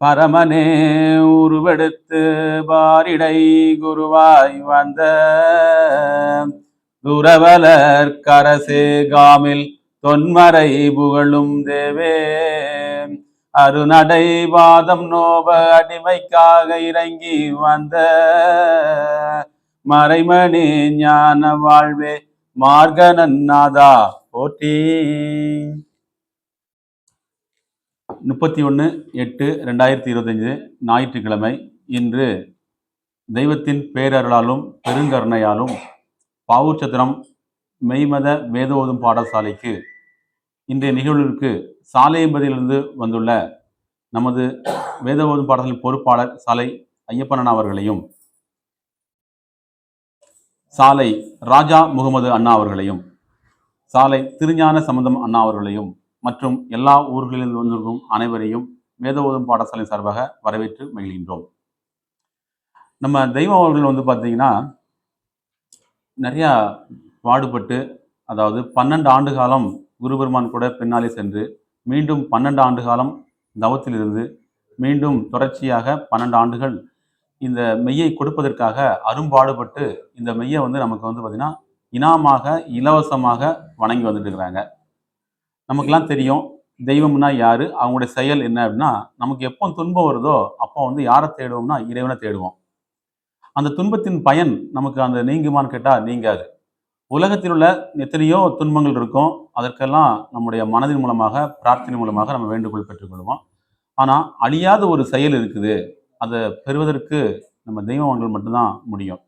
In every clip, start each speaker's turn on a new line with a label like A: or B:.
A: பரமனே உருவெடுத்து பாரிடை குருவாய் வந்த துறவலர் கரசே காமில் தொன்மறை புகழும் தேவே. அருநடை வாதம் நோப அடிமைக்காக இறங்கி வந்த மறைமணி ஞான வாழ்வே மார்கனநாதா போட்டி முப்பத்தி ஒன்று எட்டு ரெண்டாயிரத்தி இருபத்தஞ்சு ஞாயிற்றுக்கிழமை இன்று தெய்வத்தின் பேரருளாலும் பெருங்கருணையாலும் பாவூர்ச்சத்திரம் மெய்மத வேதோதும் பாடசாலைக்கு இன்றைய நிகழ்விற்கு சாலையம்பதியிலிருந்து வந்துள்ள நமது வேதவோதும் பாடசாலை பொறுப்பாளர் சாலை ஐயப்பனன் அவர்களையும் சாலை ராஜா முகமது அண்ணா அவர்களையும் சாலை திருஞான சம்பந்தம் அண்ணா அவர்களையும் மற்றும் எல்லா ஊர்களிலிருந்து வந்திருக்கும் அனைவரையும் வேத பாடசாலை சார்பாக வரவேற்று மகிழ்கின்றோம். நம்ம தெய்வம் அவர்கள் வந்து பார்த்தீங்கன்னா நிறையா பாடுபட்டு அதாவது பன்னெண்டு ஆண்டு காலம் குருபெருமான் கூட பின்னாலே சென்று மீண்டும் பன்னெண்டு ஆண்டு காலம் தவத்திலிருந்து மீண்டும் தொடர்ச்சியாக பன்னெண்டு ஆண்டுகள் இந்த மெய்யை கொடுப்பதற்காக அரும்பாடுபட்டு இந்த மெய்யை வந்து நமக்கு வந்து பார்த்திங்கன்னா இனாமாக இலவசமாக வணங்கி வந்துட்டு இருக்கிறாங்க. நமக்கெல்லாம் தெரியும் தெய்வம்னா யாரு அவங்களுடைய செயல் என்ன அப்படின்னா நமக்கு எப்போ துன்பம் வருதோ அப்போ வந்து யாரை தேடுவோம்னா இறைவனை தேடுவோம். அந்த துன்பத்தின் பயன் நமக்கு அந்த நீங்குமான்னு கேட்டால் நீங்காது. உலகத்தில் உள்ள எத்தனையோ துன்பங்கள் இருக்கும். அதற்கெல்லாம் நம்முடைய மனதின் மூலமாக பிரார்த்தனை மூலமாக நம்ம வேண்டுகோள் பெற்றுக்கொள்வோம். ஆனால் அழியாத ஒரு செயல் இருக்குது. அதை பெறுவதற்கு நம்ம தெய்வங்கள் மட்டும்தான் முடியும்.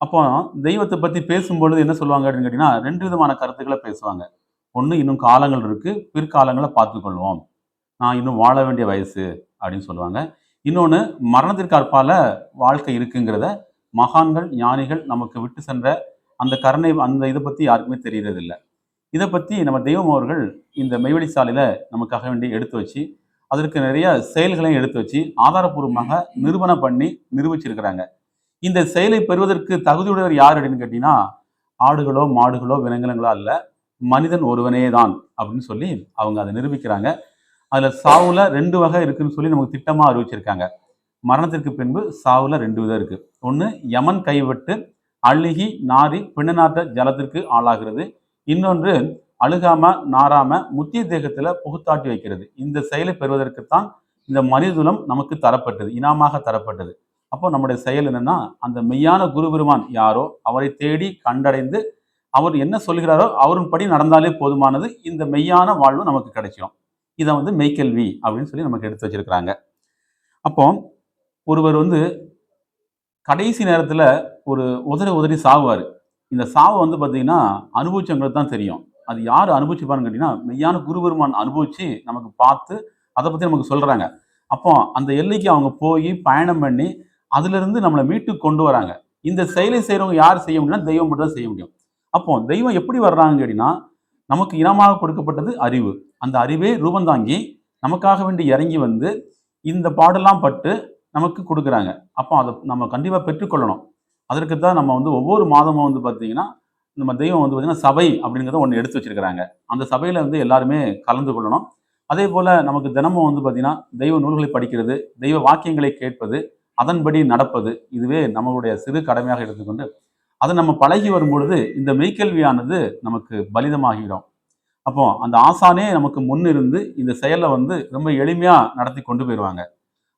A: அப்போ தெய்வத்தை பற்றி பேசும்பொழுது என்ன சொல்லுவாங்க அப்படின்னு கேட்டிங்கன்னா ரெண்டு விதமான கருத்துக்களை பேசுவாங்க. ஒன்று இன்னும் காலங்கள் இருக்குது பிற்காலங்களை பார்த்துக்கொள்வோம். நான் இன்னும் வாழ வேண்டிய வயசு அப்படின்னு சொல்லுவாங்க. இன்னொன்று மரணத்திற்கு அற்பால வாழ்க்கை இருக்குங்கிறத மகான்கள் ஞானிகள் நமக்கு விட்டு சென்ற அந்த கருணை அந்த இதை பற்றி யாருக்குமே தெரியறதில்ல. இதை பற்றி நம்ம தெய்வம் அவர்கள் இந்த மெய்வெளி சாலையில் நமக்காக வேண்டி எடுத்து வச்சு அதற்கு நிறைய செயல்களையும் எடுத்து வச்சு ஆதாரப்பூர்வமாக நிறுவனம் பண்ணி நிரூபிச்சிருக்கிறாங்க. இந்த செயலை பெறுவதற்கு தகுதியுடையவர் யார் அப்படின்னு கேட்டிங்கன்னா ஆடுகளோ மாடுகளோ விலங்கினங்களோ அல்ல. மனிதன் ஒருவனே தான் அப்படின்னு சொல்லி அவங்க அதை நிரூபிக்கிறாங்க. அதில் சாவுல ரெண்டு வகை இருக்குன்னு சொல்லி நமக்கு திட்டமாக அறிவிச்சிருக்காங்க. மரணத்திற்கு பின்பு சாவுல ரெண்டு விதம் இருக்கு. ஒன்று யமன் கைவிட்டு அழுகி நாரி பிணநாட்ட ஜலத்திற்கு ஆளாகிறது. இன்னொன்று அழுகாம நாராம முத்திய தேகத்தில் புகுத்தாட்டி வைக்கிறது. இந்த செயலை பெறுவதற்குத்தான் இந்த மனிதுலம் நமக்கு தரப்பட்டது இனாமாக தரப்பட்டது. அப்போ நம்முடைய செயல் என்னன்னா அந்த மெய்யான குரு பெருமான் யாரோ அவரை தேடி கண்டடைந்து அவர் என்ன சொல்கிறாரோ அவரும் படி நடந்தாலே போதுமானது. இந்த மெய்யான வாழ்வு நமக்கு கிடைச்சிடும் இதை வந்து மெய்க்கல்வி அப்படின்னு சொல்லி நமக்கு எடுத்து வச்சிருக்கிறாங்க. அப்போ ஒருவர் வந்து கடைசி நேரத்தில் ஒரு உதறி உதறி சாகுவார் இந்த சாவை வந்து பார்த்தீங்கன்னா அனுபவிச்சவங்களுக்கு தான் தெரியும். அது யார் அனுபவிச்சுப்பாருன்னு கேட்டிங்கன்னா மெய்யான குருபெருமான் அனுபவிச்சு நமக்கு பார்த்து அதை பற்றி நமக்கு சொல்கிறாங்க அப்போ அந்த எல்லைக்கு அவங்க போய் பயணம் பண்ணி அதுலேருந்து நம்மளை மீட்டு கொண்டு வராங்க. இந்த செயலை செய்கிறவங்க யார் செய்ய முடியும்னா தெய்வம் மட்டும் தான் செய்ய முடியும். அப்போ தெய்வம் எப்படி வர்றாங்க அப்படின்னா நமக்கு இனமாக கொடுக்கப்பட்டது அறிவு. அந்த அறிவே ரூபந்தாங்கி நமக்காக வேண்டி இறங்கி வந்து இந்த பாடெல்லாம் பட்டு நமக்கு கொடுக்குறாங்க. அப்போ அதை நம்ம கண்டிப்பாக பெற்றுக்கொள்ளணும். அதற்கு தான் நம்ம வந்து ஒவ்வொரு மாதமும் வந்து பார்த்தீங்கன்னா நம்ம தெய்வம் வந்து பார்த்தீங்கன்னா சபை அப்படிங்கிறத ஒன்று எடுத்து வச்சிருக்கிறாங்க. அந்த சபையில் வந்து எல்லாருமே கலந்து கொள்ளணும். அதே போல் நமக்கு தினமும் வந்து பார்த்தீங்கன்னா தெய்வ நூல்களை படிக்கிறது தெய்வ வாக்கியங்களை கேட்பது அதன்படி நடப்பது இதுவே நம்மளுடைய சிறு கடமையாக எடுத்துக்கொண்டு அதை நம்ம பழகி வரும்பொழுது இந்த மெய்க்கல்வியானது நமக்கு பலிதமாகிடும் அப்போ அந்த ஆசானே நமக்கு முன்னிருந்து இந்த செயலை வந்து ரொம்ப எளிமையாக நடத்தி கொண்டு போயிடுவாங்க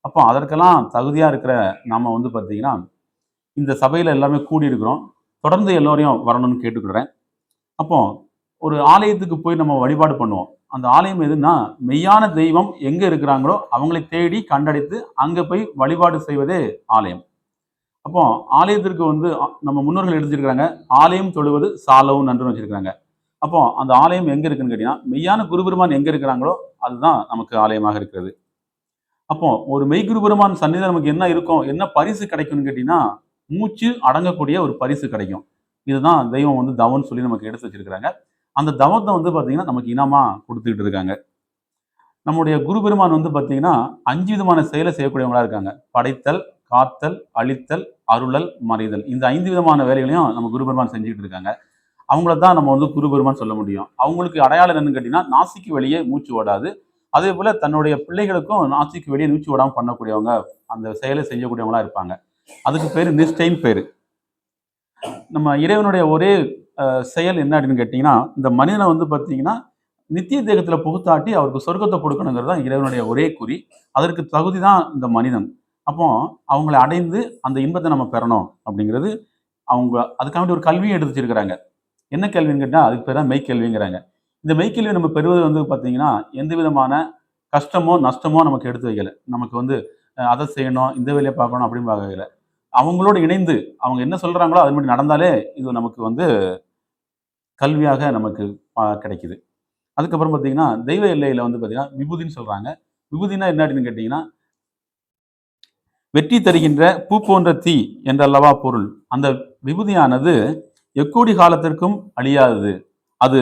A: அப்போ அதற்கெல்லாம் தகுதியாக இருக்கிற நாம் வந்து பார்த்தீங்கன்னா இந்த சபையில் எல்லாமே கூடி இருக்கிறோம் தொடர்ந்து எல்லோரையும் வரணும்னு கேட்டுக்கிறேன் அப்போ ஒரு ஆலயத்துக்கு போய் நம்ம வழிபாடு பண்ணுவோம். அந்த ஆலயம் எதுன்னா மெய்யான தெய்வம் எங்கே இருக்கிறாங்களோ அவங்களை தேடி கண்டடைத்து அங்கே போய் வழிபாடு செய்வதே ஆலயம். அப்போ ஆலயத்திற்கு வந்து நம்ம முன்னோர்கள் எடுத்துருக்காங்க ஆலயம் தொழுவது சாலவும் நன்றுன்னு வச்சிருக்காங்க அப்போ அந்த ஆலயம் எங்க இருக்குன்னு கேட்டீங்கன்னா மெய்யான குருபெருமான் எங்க இருக்கிறாங்களோ அதுதான் நமக்கு ஆலயமாக இருக்கிறது. அப்போ ஒரு மெய் குருபெருமான் சன்னிதியில் நமக்கு என்ன இருக்கும் என்ன பரிசு கிடைக்கும்னு கேட்டீங்கன்னா மூச்சு அடங்கக்கூடிய ஒரு பரிசு கிடைக்கும். இதுதான் தெய்வம் வந்து தவம்னு சொல்லி நமக்கு எடுத்து வச்சிருக்கிறாங்க. அந்த தவத்தை வந்து பார்த்தீங்கன்னா நமக்கு இனமா கொடுத்துக்கிட்டு இருக்காங்க. நம்முடைய குருபெருமான் வந்து பார்த்தீங்கன்னா அஞ்சு விதமான செயலை செய்யக்கூடியவங்களா இருக்காங்க. படைத்தல் காத்தல் அழித்தல் அருளல் மறைதல். இந்த ஐந்து விதமான வேலைகளையும் நம்ம குருபெருமான் செஞ்சுக்கிட்டு இருக்காங்க. அவங்கள தான் நம்ம வந்து குருபெருமான் சொல்ல முடியும். அவங்களுக்கு அடையாளம் என்னன்னு கேட்டீங்கன்னா நாசிக்கு வெளியே மூச்சு ஓடாது. அதே போல் தன்னுடைய பிள்ளைகளுக்கும் நாசிக்கு வெளியே மூச்சு ஓடாமல் பண்ணக்கூடியவங்க அந்த செயலை செய்யக்கூடியவங்களா இருப்பாங்க. அதுக்கு பேர் நிஷ்டைன்னு பேர். நம்ம இறைவனுடைய ஒரே செயல் என்ன அப்படின்னு கேட்டிங்கன்னா இந்த மனிதனை வந்து பார்த்தீங்கன்னா நித்திய தேகத்தில் புகுத்தாட்டி அவருக்கு சொர்க்கத்தை கொடுக்கணுங்கிறது தான் இறைவனுடைய ஒரே குறி. அதற்கு தகுதி தான் இந்த மனிதன். அப்போ அவங்களை அடைந்து அந்த இன்பத்தை நம்ம பெறணும் அப்படிங்கிறது அவங்க அதுக்காக ஒரு கல்வியை எடுத்து வச்சிருக்கிறாங்க. என்ன கல்வின்னு கேட்டால் அதுக்கு பேர் தான் மெய்க்கல்விங்கிறாங்க இந்த மெய்க்கல்வி நம்ம பெறுவது வந்து பார்த்தீங்கன்னா எந்த விதமான கஷ்டமோ நஷ்டமோ நமக்கு எடுத்து வைக்கல. நமக்கு வந்து அதை செய்யணும் இந்த வேலையை பார்க்கணும் அப்படின்னு பார்க்கல. அவங்களோட இணைந்து அவங்க என்ன சொல்கிறாங்களோ அது மாதிரி நடந்தாலே இது நமக்கு வந்து கல்வியாக நமக்கு கிடைக்குது. அதுக்கப்புறம் பார்த்தீங்கன்னா தெய்வ எல்லையில் வந்து பார்த்தீங்கன்னா விபூதின்னு சொல்கிறாங்க விபூதினா என்ன அப்படின்னு கேட்டிங்கன்னா வெற்றி தருகின்ற பூ போன்ற தீ என்றல்லவா பொருள். அந்த விபூதியானது எக்கோடி காலத்திற்கும் அழியாதது. அது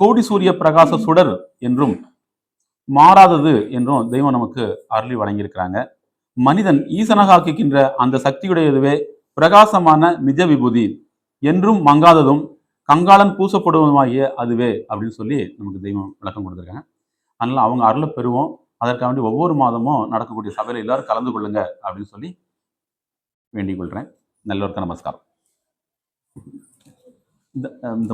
A: கோடி சூரிய பிரகாச சுடர் என்றும் மாறாதது என்றும் தெய்வம் நமக்கு அருளி வழங்கியிருக்கிறாங்க. மனிதன் ஈசனகாக்குகின்ற அந்த சக்தியுடையதுவே பிரகாசமான நிஜ விபூதி என்றும் மங்காததும் கங்காளன் பூசப்படுவதுமாகிய அதுவே அப்படின்னு சொல்லி நமக்கு தெய்வம் விளக்கம் கொடுத்துருக்காங்க. அதனால் அவங்க அருளை பெறுவோம். அதற்காக வேண்டி ஒவ்வொரு மாதமும் நடக்கக்கூடிய சபையில் எல்லாரும் கலந்து கொள்ளுங்க அப்படின்னு சொல்லி வேண்டிக் கொள்கிறேன் நல்லொருக்க நமஸ்காரம். இந்த இந்த